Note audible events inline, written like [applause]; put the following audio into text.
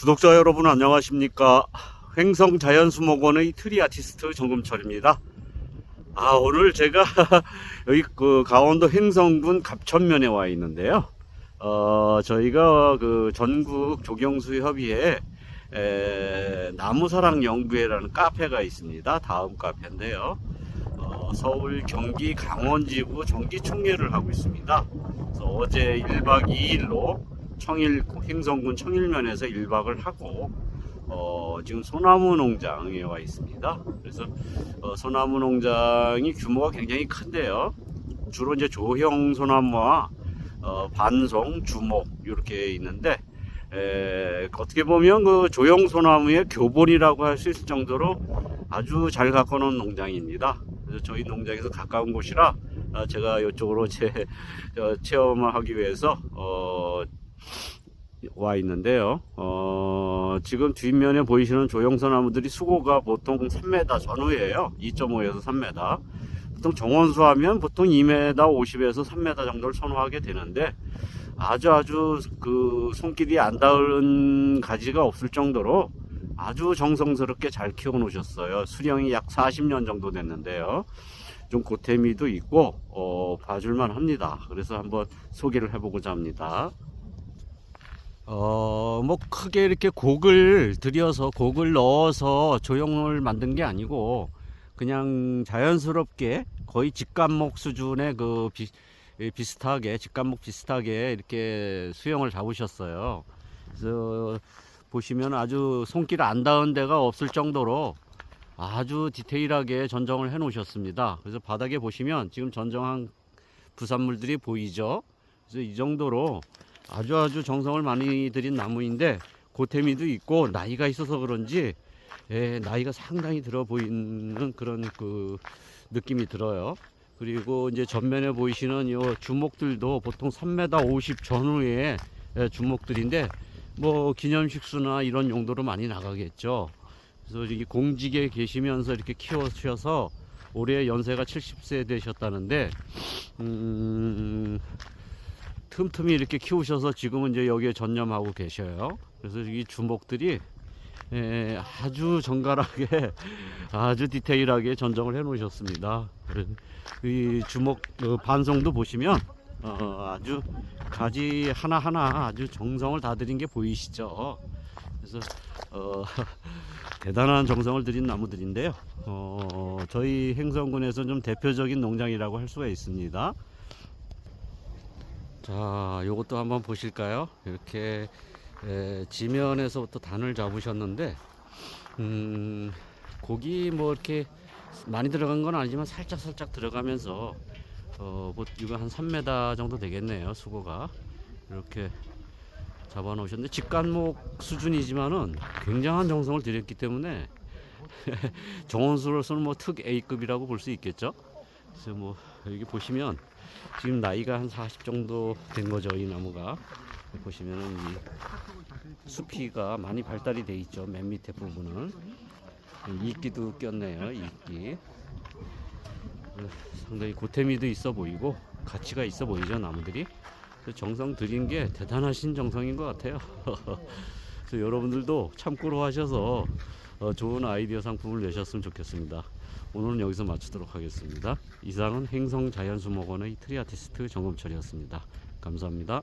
구독자 여러분 안녕하십니까? 횡성 자연수목원의 트리 아티스트 정금철입니다. 아 오늘 제가 [laughs] 여기 그 강원도 횡성군 갑천면에 와 있는데요. 어 저희가 그 전국 조경수 협의회 에, 나무사랑 연구회라는 카페가 있습니다. 다음 카페인데요. 어, 서울 경기 강원지구 정기 총회를 하고 있습니다. 어제 1박 2일로 청일 행성군 청일면에서 1박을 하고 어, 지금 소나무 농장에 와 있습니다. 그래서 어, 소나무 농장이 규모가 굉장히 큰데요. 주로 이제 조형 소나무와 어, 반송, 주목 이렇게 있는데 에, 어떻게 보면 그 조형 소나무의 교본이라고 할 수 있을 정도로 아주 잘 갖고 놓은 농장입니다. 그래서 저희 농장에서 가까운 곳이라 아, 제가 이쪽으로 제 어, 체험을 하기 위해서 어, 와 있는데요. 어, 지금 뒷면에 보이시는 조형선 나무들이 수고가 보통 3m 전후예요. 2.5에서 3m. 보통 정원수 하면 보통 2m 50에서 3m 정도를 선호하게 되는데 아주 아주 그 손길이 안 닿은 가지가 없을 정도로 아주 정성스럽게 잘 키워 놓으셨어요. 수령이 약 40년 정도 됐는데요. 좀 고태미도 있고 어, 봐줄만 합니다. 그래서 한번 소개를 해보고자 합니다. 어, 뭐 크게 이렇게 곡을 들여서 곡을 넣어서 조형을 만든 게 아니고 그냥 자연스럽게 거의 직감목 수준의 그 비, 예, 비슷하게 직감목 비슷하게 이렇게 수영을 잡으셨어요. 그래서 보시면 아주 손길 안 닿은 데가 없을 정도로 아주 디테일하게 전정을 해 놓으셨습니다. 그래서 바닥에 보시면 지금 전정한 부산물들이 보이죠. 그래서 이 정도로 아주 아주 정성을 많이 들인 나무인데 고태미도 있고 나이가 있어서 그런지 예, 나이가 상당히 들어 보이는 그런 그 느낌이 들어요. 그리고 이제 전면에 보이시는 요 주목들도 보통 3m 50 전후의 예, 주목들인데 뭐 기념식수나 이런 용도로 많이 나가겠죠. 그래서 이 공직에 계시면서 이렇게 키워주셔서 올해 연세가 70세 되셨다는데 음, 틈틈이 이렇게 키우셔서 지금은 이제 여기에 전념하고 계셔요. 그래서 이 주목들이 에, 아주 정갈하게 [laughs] 아주 디테일하게 전정을 해 놓으셨습니다. 이 주목 어, 반송도 보시면 어, 아주 가지 하나하나 아주 정성을 다 들인 게 보이시죠? 그래서 어, [laughs] 대단한 정성을 들인 나무들인데요. 어, 저희 행성군에서 좀 대표적인 농장이라고 할 수가 있습니다. 자, 요것도 한번 보실까요? 이렇게 에, 지면에서부터 단을 잡으셨는데, 음, 고기 뭐 이렇게 많이 들어간 건 아니지만 살짝 살짝 들어가면서, 어, 뭐 이거 한 3m 정도 되겠네요, 수고가. 이렇게 잡아 놓으셨는데, 직간목 수준이지만은 굉장한 정성을 들였기 때문에, [laughs] 정원수로서는 뭐 특 A급이라고 볼 수 있겠죠? 그래서 뭐, 여기 보시면, 지금 나이가 한 40 정도 된 거죠 이 나무가. 보시면은 이 수피가 많이 발달이 돼 있죠 맨 밑에 부분은 이끼도 꼈네요 이끼. 어, 상당히 고태미도 있어 보이고 가치가 있어 보이죠 나무들이. 정성 들인 게 대단하신 정성인 것 같아요. [laughs] 그래서 여러분들도 참고로 하셔서 어, 좋은 아이디어 상품을 내셨으면 좋겠습니다 오늘은 여기서 마치도록 하겠습니다. 이상은 행성자연수목원의 트리아티스트 정금철이었습니다. 감사합니다.